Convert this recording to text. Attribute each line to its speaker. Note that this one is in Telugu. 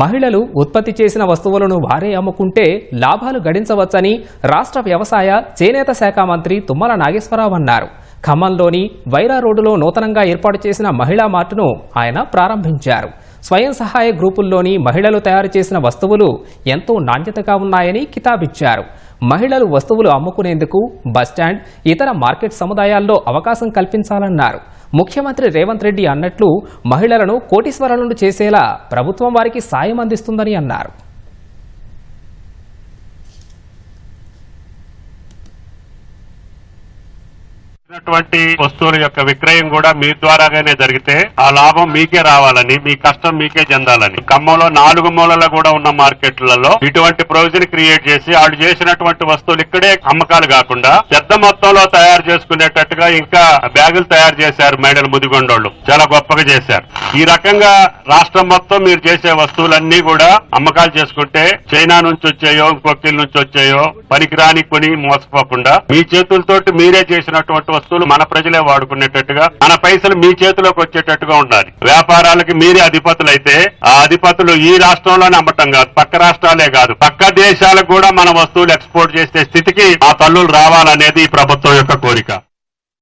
Speaker 1: మహిళలు ఉత్పత్తి చేసిన వస్తువులను వారే అమ్ముకుంటే లాభాలు గడించవచ్చని రాష్ట్ర వ్యవసాయ చేనేత శాఖ మంత్రి తుమ్మల నాగేశ్వరరావు అన్నారు. ఖమ్మంలోని వైరా రోడ్డులో నూతనంగా ఏర్పాటు చేసిన మహిళా మార్టును ఆయన ప్రారంభించారు. స్వయం సహాయ గ్రూపుల్లోని మహిళలు తయారు చేసిన వస్తువులు ఎంతో నాణ్యతగా ఉన్నాయని కితాబిచ్చారు. మహిళలు వస్తువులు అమ్ముకునేందుకు బస్టాండ్ ఇతర మార్కెట్ సముదాయాల్లో అవకాశం కల్పించాలన్నారు. ముఖ్యమంత్రి రేవంత్ రెడ్డి అన్నట్లు మహిళలను కోటీశ్వరులను చేసేలా ప్రభుత్వం వారికి సాయం అందిస్తుందని అన్నారు.
Speaker 2: ఉన్నటువంటి వస్తువుల యొక్క విక్రయం కూడా మీ ద్వారాగానే జరిగితే ఆ లాభం మీకే రావాలని మీ కష్టం మీకే చెందాలని. ఖమ్మంలో నాలుగు మూలల కూడా ఉన్న మార్కెట్లలో ఇటువంటి ప్రొవిజన్ క్రియేట్ చేసి వాళ్ళు చేసినటువంటి వస్తువులు ఇక్కడే అమ్మకాలు కాకుండా పెద్ద మొత్తంలో తయారు చేసుకునేటట్టుగా ఇంకా బ్యాగులు తయారు చేశారు మేడలు ముదిగొండోళ్ళు. చాలా గొప్పగా చేశారు. ఈ రకంగా రాష్ట్రం మొత్తం మీరు చేసే వస్తువులన్నీ కూడా అమ్మకాలు చేసుకుంటే చైనా నుంచి వచ్చాయో ఇంకొకటి నుంచి వచ్చాయో పనికిరాని కొని మోసపోకుండా మీ చేతులతోటి మీరే చేసినటువంటి వస్తువులు మన ప్రజలే వాడుకునేటట్టుగా మన పైసలు మీ చేతిలోకి వచ్చేటట్టుగా ఉండాలి. వ్యాపారాలకి మీరే అధిపతులైతే ఆ అధిపతులు ఈ రాష్ట్రంలోనే అమ్మటం కాదు పక్క రాష్ట్రాలే కాదు. పక్క దేశాలకు కూడా మన వస్తువులు ఎక్స్పోర్ట్ చేసే స్థితికి ఆ తల్లులు రావాలనేది ఈ ప్రభుత్వం యొక్క కోరిక.